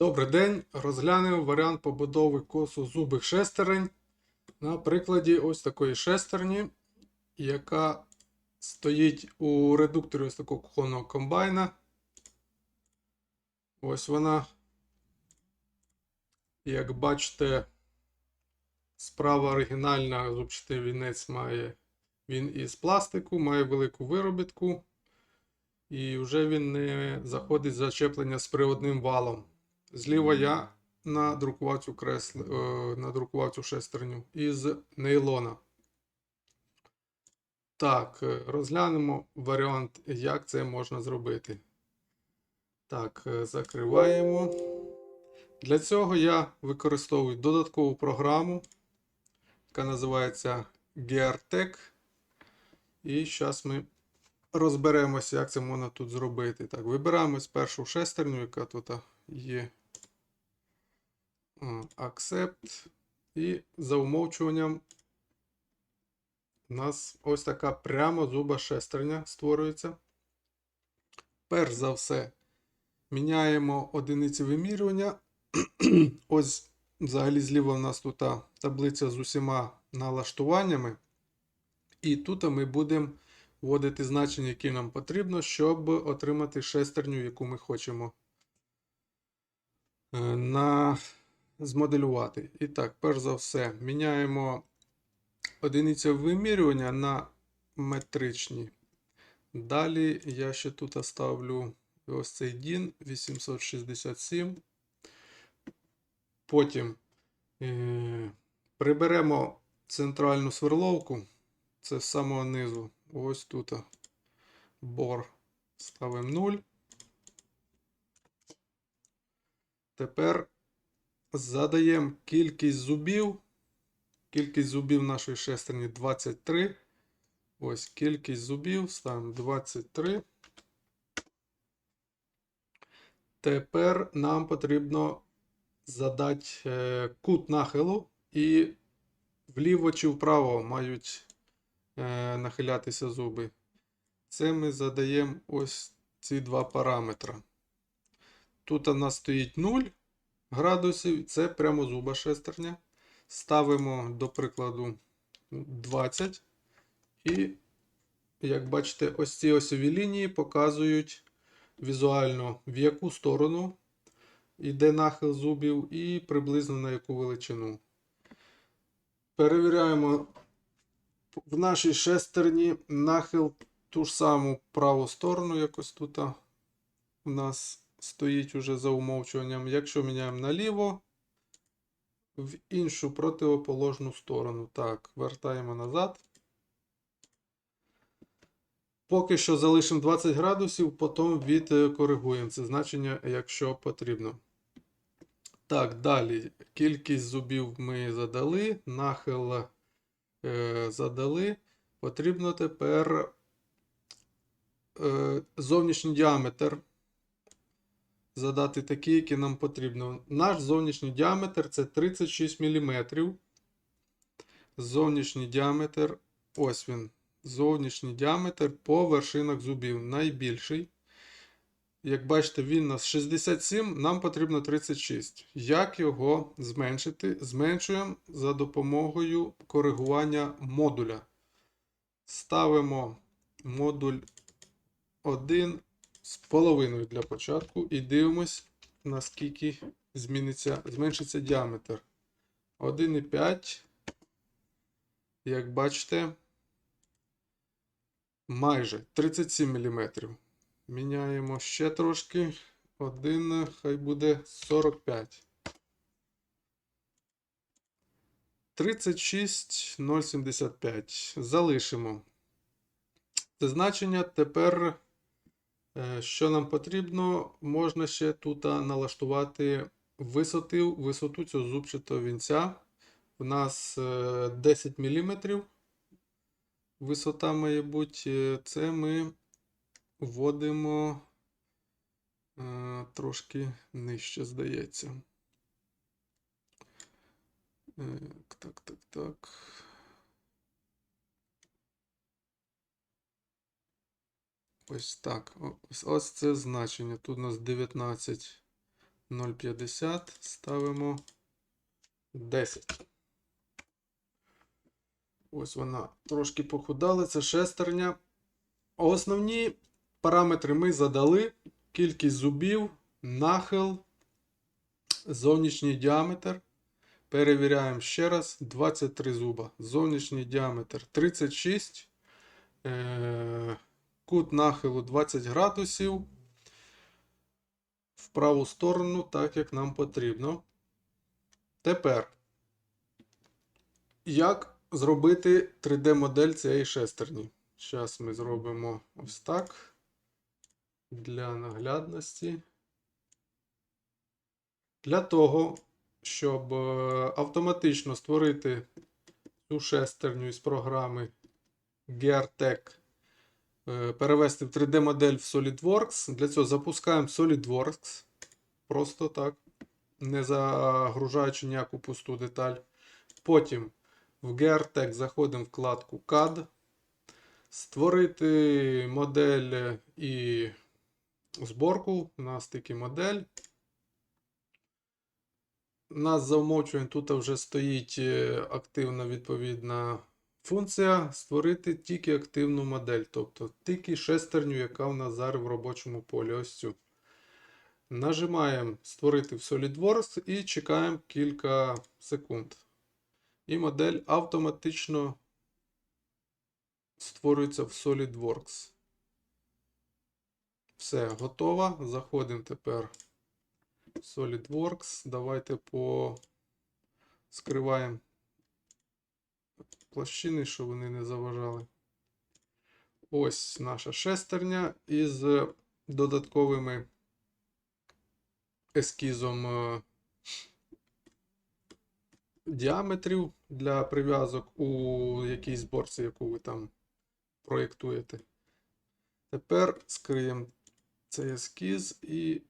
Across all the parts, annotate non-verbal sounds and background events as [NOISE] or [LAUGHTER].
Добрий день. Розглянемо варіант побудови косозубих шестерень на прикладі ось такої шестерні, яка стоїть у редукторі ось такого кухонного комбайна. Ось вона. Як бачите, справа оригінальна зубчатий вінець має він із пластику, має велику виробітку. І вже він не заходить в зачеплення з приводним валом. Зліва я надрукував цю кресло, е, надрукував цю шестерню із нейлона. Так, е, розглянемо варіант, як це можна зробити. Так, е, закриваємо. Для цього я використовую додаткову програму, яка називається GearTech. І зараз ми розберемося, як це можна тут зробити. Так, вибираємо першу шестерню, яка тут є. А, Accept. І за умовчуванням у нас ось така прямо зуба шестерня створюється. Перш за все, міняємо одиниці вимірювання. [CLEARS THROAT] Ось взагалі зліва у нас тут таблиця з усіма налаштуваннями. І тут ми будемо вводити значення, які нам потрібно, щоб отримати шестерню, яку ми хочемо е, на... змоделювати. І так, перш за все, міняємо одиниці вимірювання на метричні. Далі я ще тут ставлю ось цей DIN 867. Потім е, приберемо центральну сверловку. Це з самого низу. Ось тут бор ставимо 0. Тепер задаємо кількість зубів. Кількість зубів нашої шестерні 23. Ось кількість зубів ставимо 23. Тепер нам потрібно задати е, кут нахилу і вліво чи вправо мають е, нахилятися зуби. Це ми задаємо ось ці два параметри. Тут у нас стоїть 0 градусів, це прямо зуба шестерня. Ставимо, до прикладу, 20. І, як бачите, ось ці осьові лінії показують візуально, в яку сторону йде нахил зубів, і приблизно на яку величину. Перевіряємо в нашій шестерні нахил ту ж саму праву сторону, якось тут у нас стоїть уже за умовчуванням. Якщо міняємо наліво, в іншу противоположну сторону. Так, вертаємо назад. Поки що залишимо 20 градусів, потім відкоригуємо це значення, якщо потрібно. Так, далі. Кількість зубів ми задали, нахил е, задали. Потрібно тепер е, зовнішній діаметр задати такий, який нам потрібно. Наш зовнішній діаметр це 36 мм. Зовнішній діаметр, ось він. Зовнішній діаметр по вершинах зубів. Найбільший. Як бачите, він у нас 67, нам потрібно 36. Як його зменшити? Зменшуємо за допомогою коригування модуля. Ставимо модуль 1 з половиною для початку і дивимось, наскільки зміниться, зменшиться діаметр. 1,5. Як бачите, майже 37 мм. Міняємо ще трошки. Один, хай буде 45. 36,075. Залишимо. Це значення тепер, що нам потрібно, можна ще тут налаштувати висоту, висоту цього зубчатого вінця. У нас е, 10 мм. Висота має бути. Це ми вводимо е, трошки нижче, здається. Е, так, так, так. Ось так. Ось, це значення. Тут у нас 19 0,50 ставимо 10. Ось вона трошки похудала. Це шестерня. Основні параметри ми задали. Кількість зубів, нахил, зовнішній діаметр. Перевіряємо ще раз. 23 зуба. Зовнішній діаметр 36. Е, Кут нахилу 20 градусів. В праву сторону, так як нам потрібно. Тепер, як зробити 3D-модель цієї шестерні? Зараз ми зробимо ось так. Для наглядності. Для того, щоб е, автоматично створити цю шестерню із програми GearTech, перевести в 3D-модель в SolidWorks. Для цього запускаємо SolidWorks. Просто так, не загружаючи ніяку пусту деталь. Потім в GearTech заходимо в вкладку CAD. Створити модель і зборку. У нас таки модель. У нас за умовчуванням тут вже стоїть е, активна відповідна функція створити тільки активну модель, тобто тільки шестерню, яка у нас зараз в робочому полі. Ось цю. Нажимаємо створити в SolidWorks і чекаємо кілька секунд. І модель автоматично створюється в SolidWorks. Все, готово. Заходимо тепер в SolidWorks. Давайте по скриваємо площини, щоб вони не заважали. Ось наша шестерня із додатковими ескізом е, діаметрів для прив'язок у якійсь зборці, яку ви там проєктуєте. Тепер скриємо цей ескіз і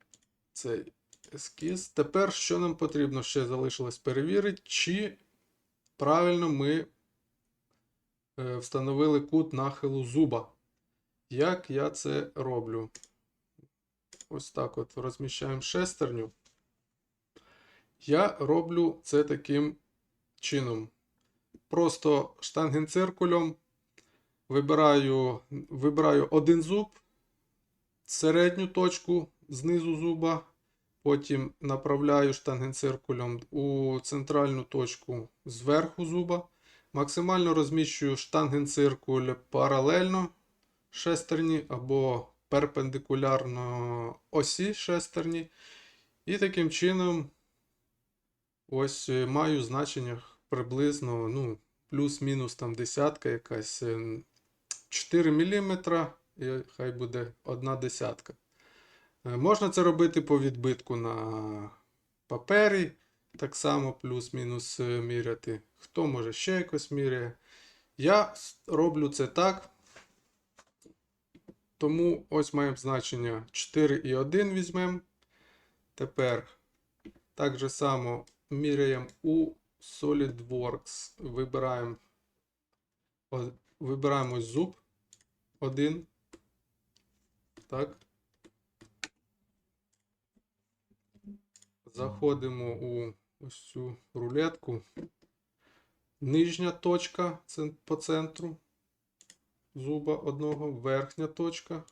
цей ескіз. Тепер що нам потрібно ще залишилось перевірити, чи правильно ми е, встановили кут нахилу зуба. Як я це роблю? Ось так от розміщаємо шестерню. Я роблю це таким чином. Просто штангенциркулем вибираю, вибираю один зуб, середню точку знизу зуба, потім направляю штангенциркулем у центральну точку зверху зуба. Максимально розміщую штангенциркуль паралельно шестерні або перпендикулярно осі шестерні. І таким чином ось е, маю значення приблизно ну, плюс-мінус там десятка якась е, 4 мм, і хай буде одна десятка. Е, Можна це робити по відбитку на папері, так само плюс-мінус е, міряти. Хто може ще якось міряє. Я роблю це так. Тому ось маємо значення 4,1 візьмемо. Тепер так же само міряємо у SolidWorks. Вибираємо, вибираємо зуб. Один. Так. Заходимо у ось цю рулетку. Нижня точка по центру зуба одного, верхня точка.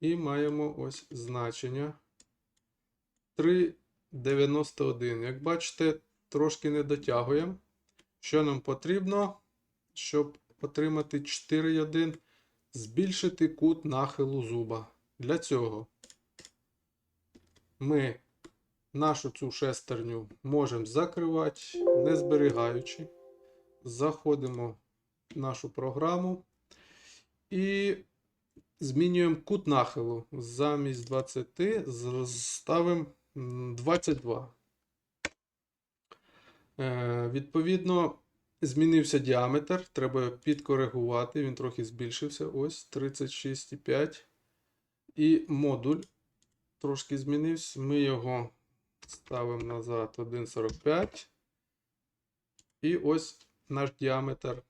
І маємо ось значення 3,91. Як бачите, трошки не дотягуємо. Що нам потрібно, щоб отримати 4,1, збільшити кут нахилу зуба. Для цього ми нашу цю шестерню можемо закривати, не зберігаючи. Заходимо в нашу програму і змінюємо кут нахилу. Замість 20 ставимо 22. Е, Відповідно, змінився діаметр. Треба підкоригувати. Він трохи збільшився. Ось 36,5. І модуль трошки змінився. Ми його ставимо назад 1,45. І ось наш діаметр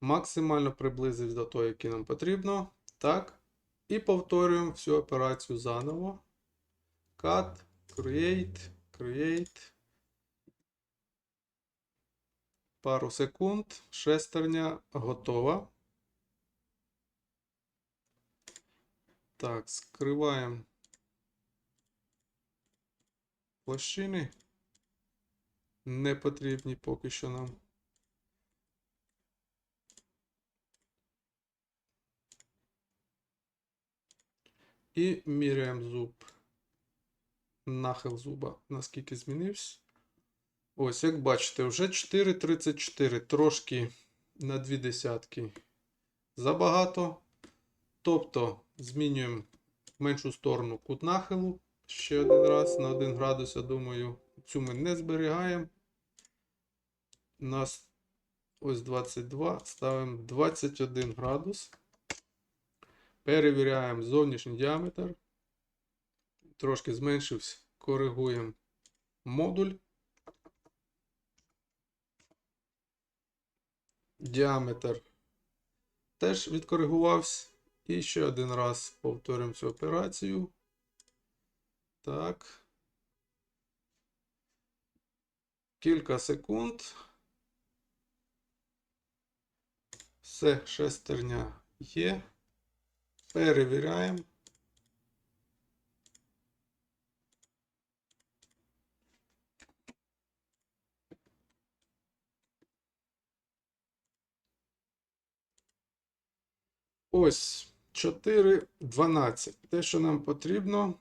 максимально приблизився до того, який нам потрібно. Так. І повторюємо всю операцію заново. Cut, Create, create. Пару секунд. Шестерня готова. Так, скриваємо площини. Не потрібні поки що нам. І міряємо зуб. Нахил зуба, наскільки змінився. Ось, як бачите, вже 4,34. Трошки на дві десятки забагато. Тобто змінюємо меншу сторону кут нахилу. Ще один раз на 1 градус, я думаю, цю ми не зберігаємо. У нас ось 22, ставимо 21 градус. Перевіряємо зовнішній діаметр. Трошки зменшився. Коригуємо модуль. Діаметр теж відкоригувався. І ще один раз повторюємо цю операцію. Так. Кілька секунд. Все, шестерня є. Перевіряємо. Ось 4,12. Те, що нам потрібно,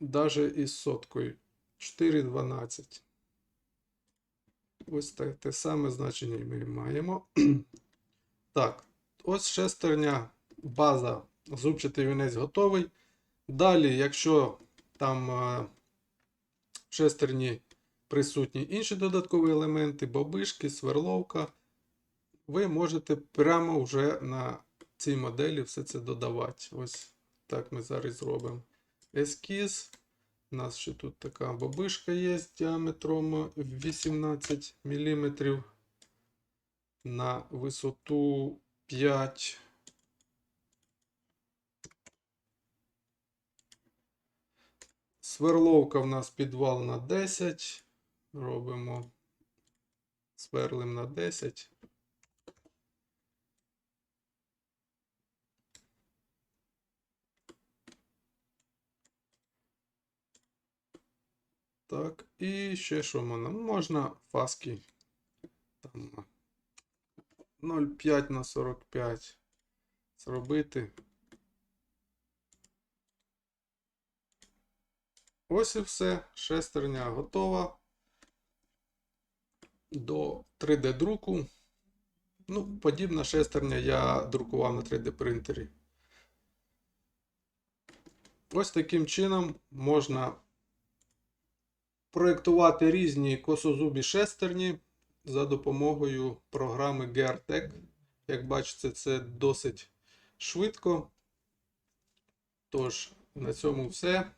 навіть із соткою. 4,12. Ось так, те саме значення ми маємо. [CLEARS THROAT] Так, ось шестерня, база, зубчатий вінець готовий. Далі, якщо там е, в шестерні присутні інші додаткові елементи, бобишки, сверловка, ви можете прямо вже на цій моделі все це додавати. Ось так ми зараз зробимо. Ескіз. У нас ще тут така бобишка є з діаметром 18 мм на висоту 5. Сверловка в нас підвал на 10. Робимо сверлим на 10. Так, і ще що можна? Ну, Можна фаски там 0,5 на 45 зробити. Ось і все. Шестерня готова до 3D друку. Ну, подібна шестерня я друкував на 3D принтері. Ось таким чином можна проєктувати різні косозубі шестерні за допомогою програми GearTech. Як бачите, це досить швидко. Тож, на цьому все.